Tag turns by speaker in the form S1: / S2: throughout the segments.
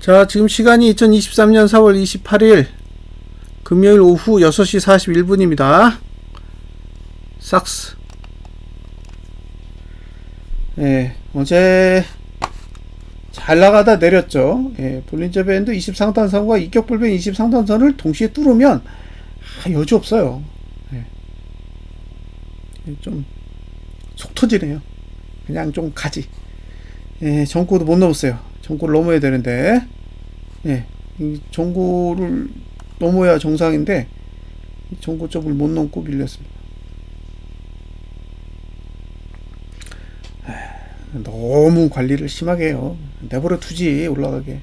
S1: 자, 지금 시간이 2023년 4월 28일 금요일 오후 6시 41분입니다. 삭스. 예, 어제 잘 나가다 내렸죠. 예, 볼린저 밴드 20상단선과 이격 불변 20상단선을 동시에 뚫으면 아, 여지 없어요. 예. 좀 속 터지네요. 그냥 좀 가지. 예, 전고도 못 넘었어요. 전고를 넘어야 되는데, 예, 이 전고를 넘어야 정상인데, 이 전고점을 못 넘고 밀렸습니다. 에, 너무 관리를 심하게 해요. 내버려 두지, 올라가게.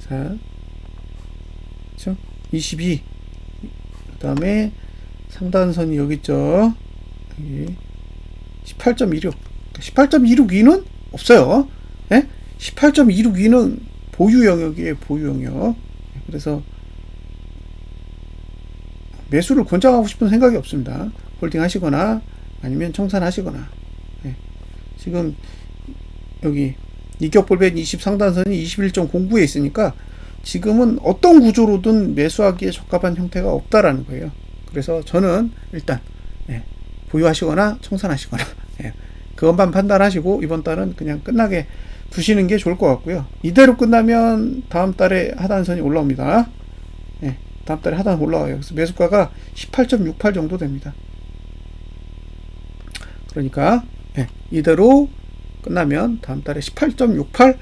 S1: 자, 그쵸? 22. 그 다음에 상단선이 여기 있죠. 여기 18.16. 18.16위는 없어요. 예? 18.16위는 보유 영역이에요. 보유 영역. 그래서 매수를 권장하고 싶은 생각이 없습니다. 홀딩 하시거나 아니면 청산하시거나. 예. 지금 여기 이격볼벤 20 상단선이 21.09에 있으니까 지금은 어떤 구조로든 매수하기에 적합한 형태가 없다라는 거예요. 그래서 저는 일단 예, 보유하시거나 청산하시거나 예, 그것만 판단하시고 이번 달은 그냥 끝나게 두시는 게 좋을 것 같고요. 이대로 끝나면 다음 달에 하단선이 올라옵니다. 예, 다음 달에 하단 올라와요. 그래서 매수가가 18.68 정도 됩니다. 그러니까 예, 이대로 끝나면 다음 달에 18.68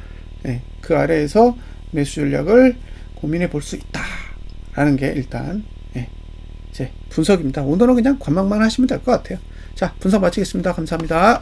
S1: 예, 그 아래에서 매수 전략을 고민해 볼 수 있다라는 게 일단 예, 제 분석입니다. 오늘은 그냥 관망만 하시면 될 것 같아요. 자, 분석 마치겠습니다. 감사합니다.